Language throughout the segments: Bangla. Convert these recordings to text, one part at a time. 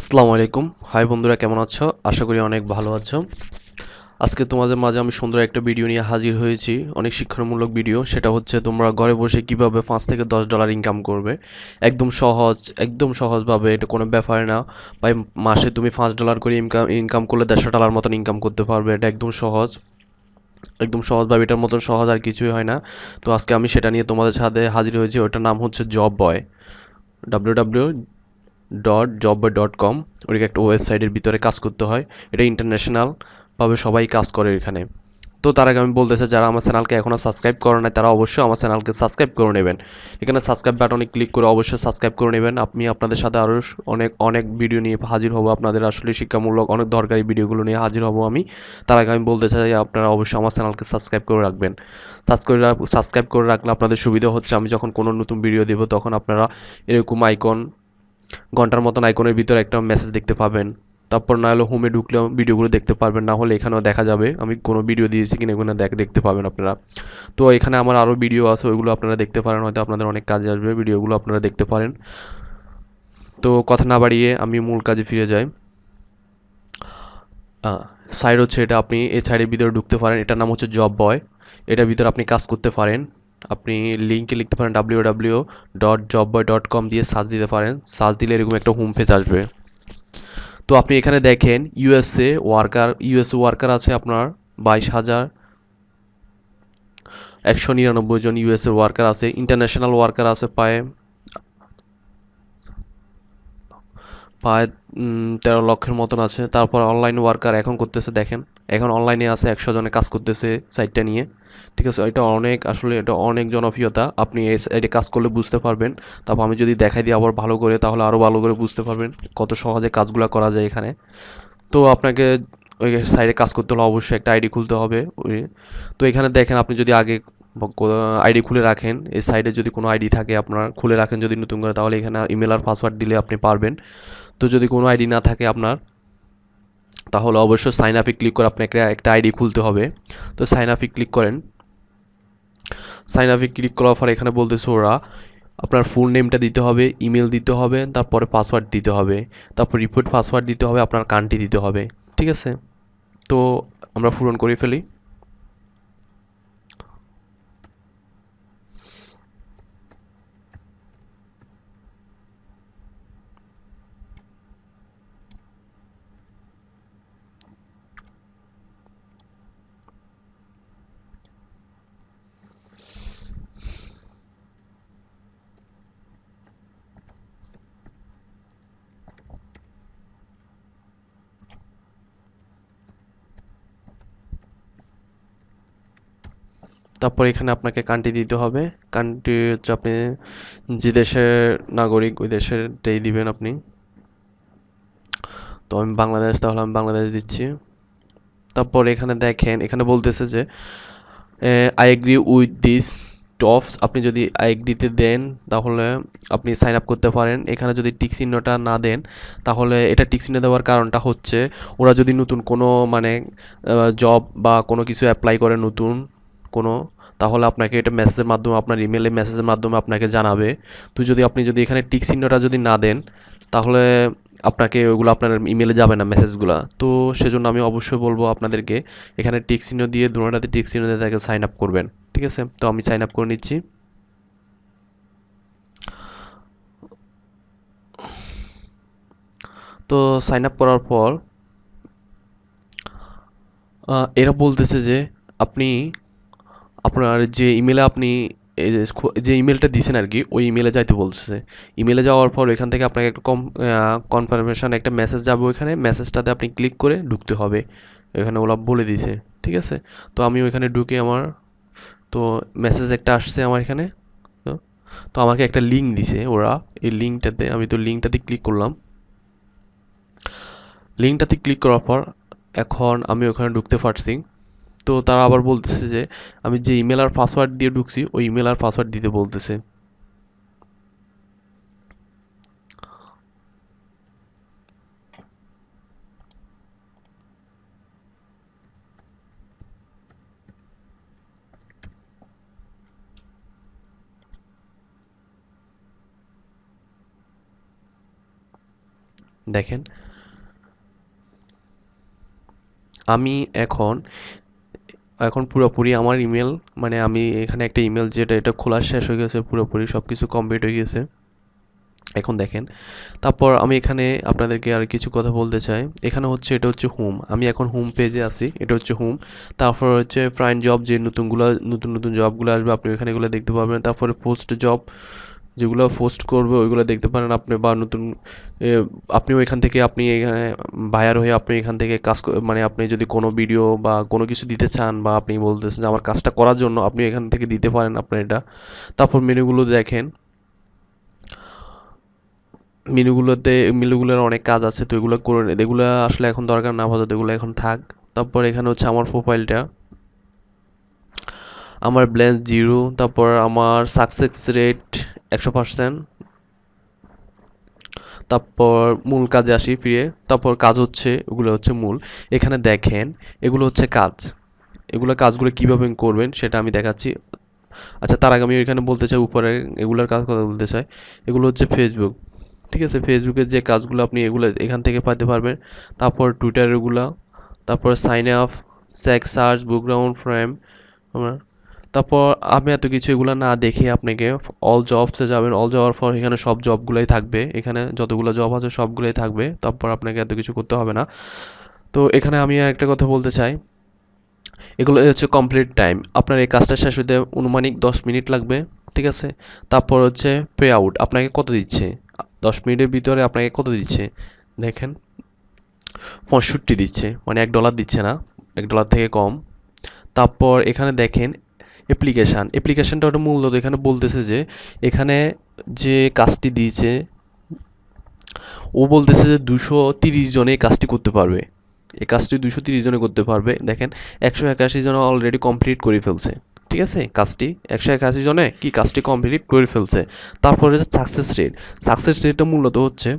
আসসালামু আলাইকুম। হাই বন্ধুরা, কেমন আছো? আশা করি অনেক ভালো আছো। আজকে তোমাদের মাঝে আমি সুন্দর একটা ভিডিও নিয়ে হাজির হয়েছি, অনেক শিক্ষামূলক ভিডিও। সেটা হচ্ছে তোমরা ঘরে বসে কীভাবে পাঁচ থেকে দশ ডলার ইনকাম করবে। একদম সহজ, একদম সহজভাবে, এটা কোনো ব্যাপার না। ভাই, মাসে তুমি পাঁচ ডলার করে ইনকাম ইনকাম করলে দেড়শো ডলার মতন ইনকাম করতে পারবে, এটা একদম সহজ। একদম সহজভাবে এটার মতন সহজ আর কিছুই হয় না। তো আজকে আমি সেটা নিয়ে তোমাদের সাথে হাজির হয়েছি, ওটার নাম হচ্ছে job boy. W W dot job dot com ওইটা একটা ওয়েবসাইটের ভিতরে কাজ করতে হয়। এটা ইন্টারন্যাশনালভাবে সবাই কাজ করে এখানে। তো তার আগে আমি বলতে চাই, যারা আমার চ্যানেলকে এখনও সাবস্ক্রাইব করে নাই, তারা অবশ্যই আমার চ্যানেলকে সাবস্ক্রাইব করে নেবেন। এখানে সাবস্ক্রাইব বাটনে ক্লিক করে অবশ্যই সাবস্ক্রাইব করে নেবেন। আমি আপনাদের সাথে আরও অনেক অনেক ভিডিও নিয়ে হাজির হব। আপনাদের আসলে শিক্ষামূলক অনেক দরকারি ভিডিওগুলো নিয়ে হাজির হব আমি। তার আগে আমি বলতে চাই, আপনারা অবশ্যই আমার চ্যানেলকে সাবস্ক্রাইব করে রাখবেন। সাবস্ক্রাইব সাবস্ক্রাইব করে রাখলে আপনাদের সুবিধা হচ্ছে, আমি যখন কোনো নতুন ভিডিও দেবো, তখন আপনারা এরকম আইকন ঘণ্টার মতন আইকনের ভিতরে একটা মেসেজ দেখতে পাবেন। তারপর না হলে হোমে ঢুকলেও ভিডিওগুলো দেখতে পারবেন, না হলে এখানেও দেখা যাবে। আমি কোনো ভিডিও দিয়েছি কিনা এগুলো দেখ দেখতে পাবেন আপনারা। তো এখানে আমার আরও ভিডিও আছে, ওইগুলো আপনারা দেখতে পারেন, হয়তো আপনাদের অনেক কাজে আসবে। ভিডিওগুলো আপনারা দেখতে পারেন। তো কথা না বাড়িয়ে আমি মূল কাজে ফিরে যাই। সাইড হচ্ছে এটা আপনি এই সাইডের ভিতরে ঢুকতে পারেন। এটার নাম হচ্ছে জব বয় এটার ভিতরে আপনি কাজ করতে পারেন। আপনি লিঙ্কে লিখতে পারেন W W dot job boy dot com দিয়ে সার্চ দিতে পারেন। সার্চ দিলে এরকম একটা হোম পেজ আসবে। তো আপনি এখানে দেখেন ইউএসএ ওয়ার্কার ইউএসএ ওয়ার্কার আছে আপনার, বাইশ হাজার। একশো নিরানব্বই জন ইউএসএ ওয়ার্কার আছে ইন্টারন্যাশনাল ওয়ার্কার আছে প্রায় প্রায় তেরো লক্ষের মতন আছে। তারপর অনলাইন ওয়ার্কার এখন করতেছে, দেখেন। এখন অনলাইনে আছে, একশো জনে কাজ করতেছে সাইটটা নিয়ে। ঠিক আছে, এটা অনেক, আসলে এটা অনেক জনপ্রিয়তা। আপনি এটা কাজ করলে বুঝতে পারবেন। তারপর আমি যদি দেখাই দিই আবার ভালো করে, তাহলে আরও ভালো করে বুঝতে পারবেন কত সহজে কাজগুলো করা যায় এখানে। তো আপনাকে ওই সাইডে কাজ করতে হলে অবশ্যই একটা আইডি খুলতে হবে। ওই, তো এখানে দেখেন, আপনি যদি আগে আইডি খুলে রাখেন, এই সাইডে যদি কোনো আইডি থাকে আপনার, খুলে রাখেন যদি নতুন করে, তাহলে এখানে ইমেল আর পাসওয়ার্ড দিলে আপনি পারবেন। তো যদি কোনো আইডি না থাকে আপনার তাহলে অবশ্যই সাইন আপে ক্লিক করে আপনাকে একটা আইডি খুলতে হবে। তো সাইন আপে ক্লিক করেন। সাইন আপে ক্লিক করার পর এখানে বলতেছে ওরা আপনার ফুল নেমটা দিতে হবে ইমেল দিতে হবে, তারপরে পাসওয়ার্ড দিতে হবে, তারপর রিপোর্ট পাসওয়ার্ড দিতে হবে, আপনার কান্ট্রি দিতে হবে। ঠিক আছে? তো আমরা পূরণ করে ফেলি। তারপর এখানে আপনাকে কান্ট্রি দিতে হবে। কান্ট্রি হচ্ছে আপনি যে দেশের নাগরিক, ওই দেশেরটাই দিবেন আপনি। তো আমি বাংলাদেশ, তাহলে আমি বাংলাদেশ দিচ্ছি। তারপর এখানে দেখেন, এখানে বলতেছে যে I agree with this tops আপনি যদি আই এগ্রিতে দেন, তাহলে আপনি সাইন আপ করতে পারেন। এখানে যদি টিক চিহ্নটা না দেন, তাহলে এটা টিক চিহ্ন দেওয়ার কারণটা হচ্ছে, ওরা যদি নতুন কোনো মানে জব বা কোনো কিছু অ্যাপ্লাই করে নতুন কোনো, তাহলে আপনাকে এটা মেসেজের মাধ্যমে, আপনার ইমেলে মেসেজের মাধ্যমে আপনাকে জানাবে। তো যদি, আপনি যদি এখানে টিক চিহ্নটা যদি না দেন, তাহলে আপনাকে ওগুলো আপনার ইমেলে যাবে না মেসেজগুলো তো সেজন্য আমি অবশ্যই বলব আপনাদেরকে, এখানে টিক চিহ্ন দিয়ে দুটাতে টিক চিহ্ন দিয়ে তাকে সাইন আপ করবেন, ঠিক আছে? তো আমি সাইন আপ করে নিচ্ছি। তো সাইন আপ করার পর এরা বলতেছে যে, আপনি আপনার যে ইমেলে আপনি যে ইমেলটা দিছেন আর কি, ওই ইমেলে যাইতে বলছে ইমেলে যাওয়ার পর এখান থেকে আপনাকে একটা কম কনফার্মেশন একটা মেসেজ যাবে ওইখানে। মেসেজটাতে আপনি ক্লিক করে ঢুকতে হবে। এখানে ওরা বলে দিছে, ঠিক আছে? তো আমি ওইখানে ঢুকে আমার, তো মেসেজ একটা আসছে আমার এখানে, তো আমাকে একটা লিঙ্ক দিছে ওরা। এই লিঙ্কটাতে আমি তো লিঙ্কটাতে ক্লিক করলাম। লিঙ্কটাতে ক্লিক করার পর এখন আমি ওখানে ঢুকতে পারছি। তো তারা আবার বলতেছে যে, আমি যে ইমেল আর পাসওয়ার্ড দিয়ে ঢুকছি, ওই ইমেল আর পাসওয়ার্ড দিতে বলতেছে। দেখেন, আমি এখন এখন পুরোপুরি আমার ইমেল মানে আমি এখানে একটা ইমেল যেটা এটা খোলা শেষ হয়ে গেছে, পুরোপুরি সব কিছু কমপ্লিট হয়ে গেছে। এখন দেখেন, তারপর আমি এখানে আপনাদেরকে আর কিছু কথা বলতে চাই। এখানে হচ্ছে, এটা হচ্ছে হোম আমি এখন হোম পেজে আছি, এটা হচ্ছে হোম তারপর হচ্ছে প্রাইম জব যে নতুনগুলো, নতুন নতুন জবগুলো আসবে, আপনি এখানে এগুলো দেখতে পাবেন তারপরে পোস্ট জব যেগুলো পোস্ট করবে, ওইগুলো দেখতে পারেন আপনি বা নতুন আপনিও এখান থেকে, আপনি এখানে বায়ার হয়ে আপনি এখান থেকে কাজ মানে আপনি যদি কোনো ভিডিও বা কোনো কিছু দিতে চান বা আপনি বলতেছেন যে আমার কাজটা করার জন্য আপনি এখান থেকে দিতে পারেন আপনি এটা। তারপর মেনুগুলো দেখেন। মেনুগুলোতে, মেনুগুলোর অনেক কাজ আছে, তো এগুলো করে এগুলো আসলে এখন দরকার না আপাতত, এগুলো এখন থাক। তারপর এখানে হচ্ছে আমার প্রোফাইলটা আমার ব্লেন্স জিরো তারপর আমার সাকসেস রেট একশো পার্সেন্ট। তারপর মূল কাজে আসি ফিরে। তারপর কাজ হচ্ছে, ওগুলো হচ্ছে মূল। এখানে দেখেন, এগুলো হচ্ছে কাজ। এগুলো কাজগুলো কীভাবে করবেন সেটা আমি দেখাচ্ছি। আচ্ছা তার আগে আমি এখানে বলতে চাই, উপরে এগুলোর কাজ কথা বলতে চাই। এগুলো হচ্ছে ফেসবুক ঠিক আছে? ফেসবুকের যে কাজগুলো আপনি এগুলো এখান থেকে পাইতে পারবেন। তারপর টুইটারেরগুলো তারপর সাইন আপ স্যাক সার্চ বুকগ্রাউন্ড ফ্রেম আমার তারপর আমি এত কিছু এগুলো না দেখে আপনাকে অল জবসে যাবেন অল যাওয়ার পর এখানে সব জবগুলোই থাকবে, এখানে যতগুলো জব আছে সবগুলোই থাকবে, তারপর আপনাকে এত কিছু করতে হবে না। তো এখানে আমি একটা কথা বলতে চাই, এগুলো হচ্ছে কমপ্লিট টাইম আপনার এই কাজটা শেষ হতে অনুমানিক দশ মিনিট লাগবে, ঠিক আছে? তারপর হচ্ছে পে আউট আপনাকে কত দিচ্ছে? দশ মিনিটের ভিতরে আপনাকে কত দিচ্ছে? দেখেন, পঁয়ষট্টি দিচ্ছে মানে এক ডলার দিচ্ছে না, এক ডলার থেকে কম। তারপর এখানে দেখেন অ্যাপ্লিকেশান অ্যাপ্লিকেশানটা ওটা মূলত এখানে বলতেছে যে, এখানে যে কাজটি দিয়েছে, ও বলতেছে যে দুশো তিরিশ জনে কাজটি করতে পারবে। এই কাজটি দুশো তিরিশ জনে করতে পারবে। দেখেন, একশো একাশি জন অলরেডি কমপ্লিট করে ফেলছে। ঠিক আছে? কাজটি একশো একাশি জনে কি কাজটি কমপ্লিট করে ফেলছে? তারপরে হচ্ছে সাকসেস রেট সাকসেস রেটটা মূলত হচ্ছে,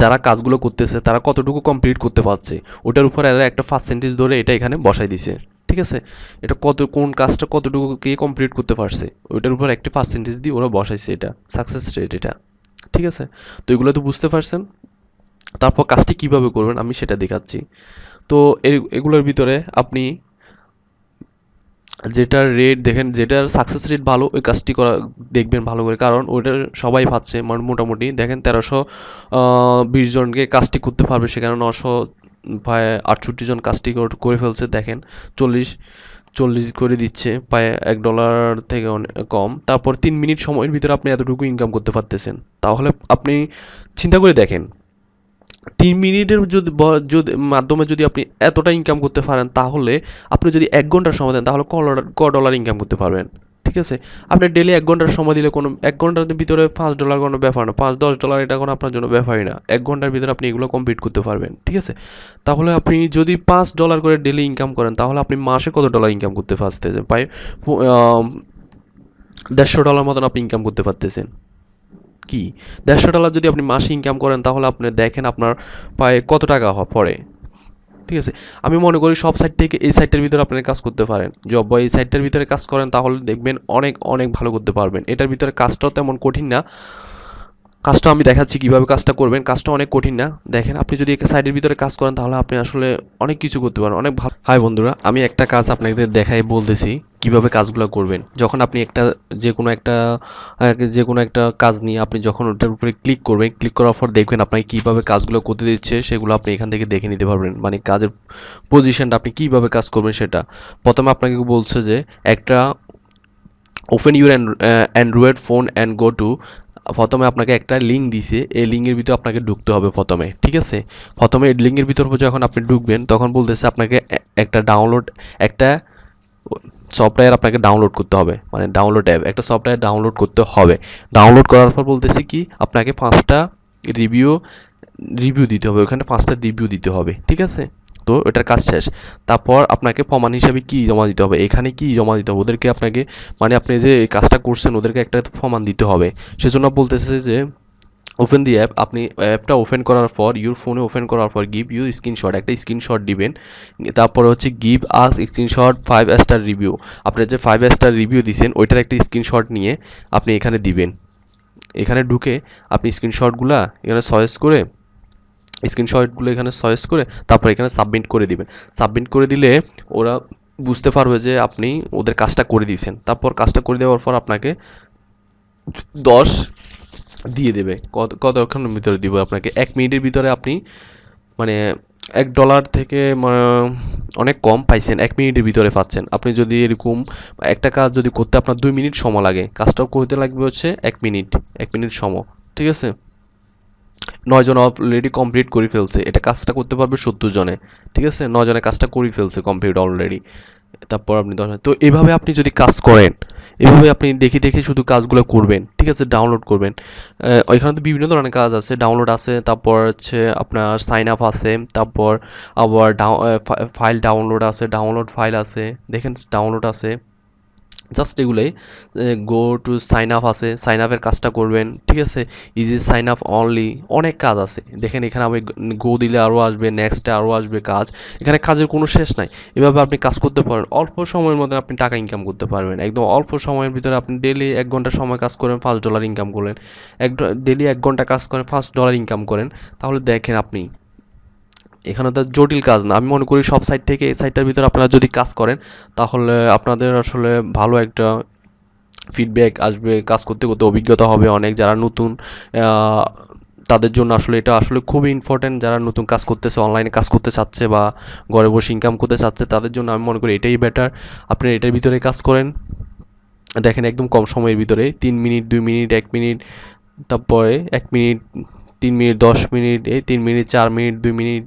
যারা কাজগুলো করতেছে, তারা কতটুকু কমপ্লিট করতে পারছে? ওটার উপর এরা একটা পার্সেন্টেজ ধরে এটা এখানে বসাই দিছে। ঠিক আছে? এটা কত, কোন কাজটা কতটুকু কে কমপ্লিট করতে পারছে? ওইটার উপর একটা পার্সেন্টেজ দিয়ে ওরা বসাইছে এটা সাকসেস রেট এটা। ঠিক আছে? তো এগুলো তো বুঝতে পারছেন। তারপর কাজটি কীভাবে করবেন আমি সেটা দেখাচ্ছি। তো এগুলোর ভিতরে আপনি যেটার রেট দেখেন, যেটার সাকসেস রেট ভালো, ওই কাজটি করা, দেখবেন ভালো করে। কারণ ওইটার সবাই পাচ্ছে মানে মোটামুটি, দেখেন তেরোশো বিশ জনকে কাজটি করতে পারবে সেখানে নশো প্রায় আটষট্টি জন কাজটি করে ফেলছে, দেখেন। চল্লিশ চল্লিশ করে দিচ্ছে, প্রায় এক ডলার থেকে অনেক কম। তারপর তিন মিনিট সময়ের ভিতরে আপনি এতটুকু ইনকাম করতে পারতেছেন। তাহলে আপনি চিন্তা করে দেখেন, তিন মিনিটের যদি যদি, মাধ্যমে যদি আপনি এতটা ইনকাম করতে পারেন, তাহলে আপনি যদি এক ঘণ্টার সময় দেন, তাহলে ক ডলার ক ডলার ইনকাম করতে পারবেন। ঠিক আছে? আপনি ডেলি এক ঘণ্টার সময় দিলে কোনো, এক ঘণ্টার ভিতরে পাঁচ ডলার কোনো ব্যাপার না। পাঁচ, দশ ডলার এটা কোনো আপনার জন্য ব্যাপারই না। এক ঘণ্টার ভিতরে আপনি এগুলো কমপ্লিট করতে পারবেন, ঠিক আছে? তাহলে আপনি যদি পাঁচ ডলার করে ডেলি ইনকাম করেন, তাহলে আপনি মাসে কত ডলার ইনকাম করতে পারতেছেন? প্রায় দেড়শো ডলার মতন আপনি ইনকাম করতে পারতেছেন। কি? দেড়শো ডলার যদি আপনি মাসে ইনকাম করেন, তাহলে আপনি দেখেন আপনার পায়ে কত টাকা পড়ে। ঠিক আছে? আমি মনে করি সব সাইট থেকে এই সাইডটার ভিতরে আপনি কাজ করতে পারেন। জব বয় এই সাইডটার ভিতরে কাজ করেন, তাহলে দেখবেন অনেক অনেক ভালো করতে পারবেন। এটার ভিতরে কাজটাও তেমন কঠিন না। কাজটা আমি দেখাচ্ছি কীভাবে কাজটা করবেন। কাজটা অনেক কঠিন না। দেখেন, আপনি যদি একটা সাইডের ভিতরে কাজ করেন, তাহলে আপনি আসলে অনেক কিছু করতে পারেন অনেক ভালো হাই বন্ধুরা, আমি একটা কাজ আপনাদের দেখাই, বলতেছি। কীভাবে কাজগুলো করবেন? যখন আপনি একটা যে কোনো একটা যে কোনো একটা কাজ নিয়ে আপনি যখন ওটার উপরে ক্লিক করবেন ক্লিক করার পর দেখবেন আপনাকে কীভাবে কাজগুলো করতে দিচ্ছে, সেগুলো আপনি এখান থেকে দেখে নিতে পারবেন। মানে কাজের পজিশনটা আপনি কীভাবে কাজ করবেন সেটা। প্রথমে আপনাকে বলছে যে, একটা open your Android phone and go to প্রথমে আপনাকে একটা লিঙ্ক দিছে, এই লিঙ্কের ভিতরে আপনাকে ঢুকতে হবে প্রথমে, ঠিক আছে? প্রথমে লিঙ্কের ভিতর যখন আপনি ঢুকবেন, তখন বলতেছে আপনাকে একটা ডাউনলোড একটা সফটওয়্যার আপনাকে ডাউনলোড করতে হবে। মানে ডাউনলোড অ্যাপ একটা সফটওয়্যার ডাউনলোড করতে হবে। ডাউনলোড করার পর বলতেছি কি, আপনাকে পাঁচটা রিভিউ রিভিউ দিতে হবে। ওখানে পাঁচটা রিভিউ দিতে হবে। ঠিক আছে? তো এটার কাজ শেষ। তারপর আপনাকে প্রমাণ হিসাবে কি জমা দিতে হবে? এখানে কি জমা দিতে হবে? ওদেরকে আপনাকে মানে আপনি যে কাজটা করছেন, ওদেরকে একটা প্রমাণ দিতে হবে। সেজন্য বলতেছে যে ওপেন দি অ্যাপ আপনি অ্যাপটা ওপেন করার পর ইউর ফোনে ওপেন করার পর গিভ ইউ স্ক্রিনশট একটা স্ক্রিনশট দিবেন। তারপরে হচ্ছে give us screenshot five star review আপনি যে ফাইভ স্টার রিভিউ দিছেন, ওইটার একটা স্ক্রিনশট নিয়ে আপনি এখানে দিবেন। এখানে ঢুকে আপনি স্ক্রিনশটগুলা এখানে সয়েস করে স্ক্রিনশটগুলো এখানে চয়েস করে, তারপর এখানে সাবমিট করে দিবেন। সাবমিট করে দিলে ওরা বুঝতে পারবে যে আপনি ওদের কাজটা করে দিয়েছেন। তারপর কাজটা করে দেওয়ার পর আপনাকে দশ দিয়ে দেবে। কত কতক্ষণের ভিতরে দিব আপনাকে? এক মিনিটের ভিতরে আপনি মানে এক ডলার থেকে অনেক কম পাইছেন, এক মিনিটের ভিতরে পাচ্ছেন। আপনি যদি এরকম একটা কাজ যদি করতে আপনার দুই মিনিট সময় লাগে, কাজটাও করতে লাগবে হচ্ছে এক মিনিট এক মিনিট সময়, ঠিক আছে? নয়জন অলরেডি কমপ্লিট করে ফেলছে, এটা কাজটা করতে পারবে সত্তর জনে, ঠিক আছে? নয় জনে কাজটা করে ফেলছে কমপ্লিট অলরেডি তারপর আপনি দশ তো এভাবে আপনি যদি কাজ করেন এভাবে আপনি দেখে দেখে শুধু কাজগুলো করবেন, ঠিক আছে? ডাউনলোড করবেন। ওইখানে তো বিভিন্ন ধরনের কাজ আছে। ডাউনলোড আছে, তারপর হচ্ছে আপনার সাইন আপ আছে, তারপর আবার ফাইল ডাউনলোড আছে ডাউনলোড ফাইল আছে, দেখেন ডাউনলোড আছে। জাস্ট এগুলোই গো টু সাইন আপ আছে সাইন আপের কাজটা করবেন, ঠিক আছে? ইজি সাইন আপ অনলি অনেক কাজ আছে। দেখেন এখানে আমি গো দিলে আরও আসবে নেক্সটে আরও আসবে কাজ। এখানে কাজের কোনো শেষ নাই। এভাবে আপনি কাজ করতে পারেন, অল্প সময়ের মধ্যে আপনি টাকা ইনকাম করতে পারবেন। একদম অল্প সময়ের ভিতরে আপনি ডেলি এক ঘণ্টা সময় কাজ করেন পাঁচ ডলার ইনকাম করলেন। এক ডেলি এক ঘণ্টা কাজ করেন পাঁচ ডলার ইনকাম করেন। তাহলে দেখেন আপনি এখানে তো জটিল কাজ না। আমি মনে করি সব সাইট থেকে এই সাইটটার ভিতরে আপনারা যদি কাজ করেন, তাহলে আপনাদের আসলে ভালো একটা ফিডব্যাক আসবে, কাজ করতে করতে অভিজ্ঞতা হবে অনেক। যারা নতুন তাদের জন্য আসলে এটা আসলে খুবই ইম্পর্ট্যান্ট যারা নতুন কাজ করতেছে অনলাইনে কাজ করতে চাচ্ছে বা ঘরে বসে ইনকাম করতে চাচ্ছে, তাদের জন্য আমি মনে করি এটাই বেটার আপনি এটার ভিতরে কাজ করেন, দেখেন একদম কম সময়ের ভিতরে, তিন মিনিট, দুই মিনিট, এক মিনিট, তারপরে এক মিনিট তিন মিনিট, দশ মিনিট, এই তিন মিনিট, চার মিনিট, দুই মিনিট,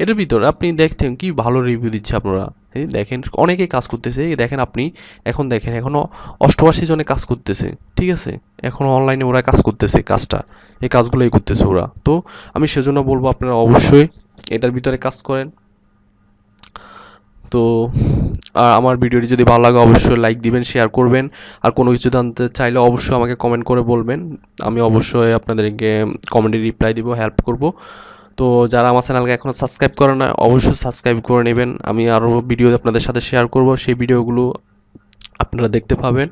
এটার ভিতরে আপনি দেখছেন কি ভালো রিভিউ দিচ্ছে আপনারা। এই দেখেন, অনেকেই কাজ করতেছে দেখেন আপনি, এখন দেখেন এখনও অষ্টআশি জনে কাজ করতেছে, ঠিক আছে? এখন অনলাইনে ওরা কাজ করতেছে কাজটা, এই কাজগুলোই করতেছে ওরা। তো আমি সেজন্য বলব আপনারা অবশ্যই এটার ভিতরে কাজ করেন। তো আর আমার ভিডিওটি যদি ভালো লাগে, অবশ্যই লাইক দিবেন শেয়ার করবেন। আর কোনো কিছু জানতে চাইলে অবশ্যই আমাকে কমেন্ট করে বলবেন। আমি অবশ্যই আপনাদেরকে কমেন্টে রিপ্লাই দিব হেল্প করব। তো যারা আমার চ্যানেলকে এখনও সাবস্ক্রাইব করে না অবশ্যই সাবস্ক্রাইব করে নেবেন। আমি আরও ভিডিও আপনাদের সাথে শেয়ার করব, সেই ভিডিওগুলো আপনারা দেখতে পাবেন।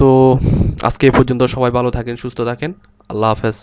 তো আজকে এ পর্যন্ত সবাই ভালো থাকেন, সুস্থ থাকেন। আল্লাহ হাফেজ।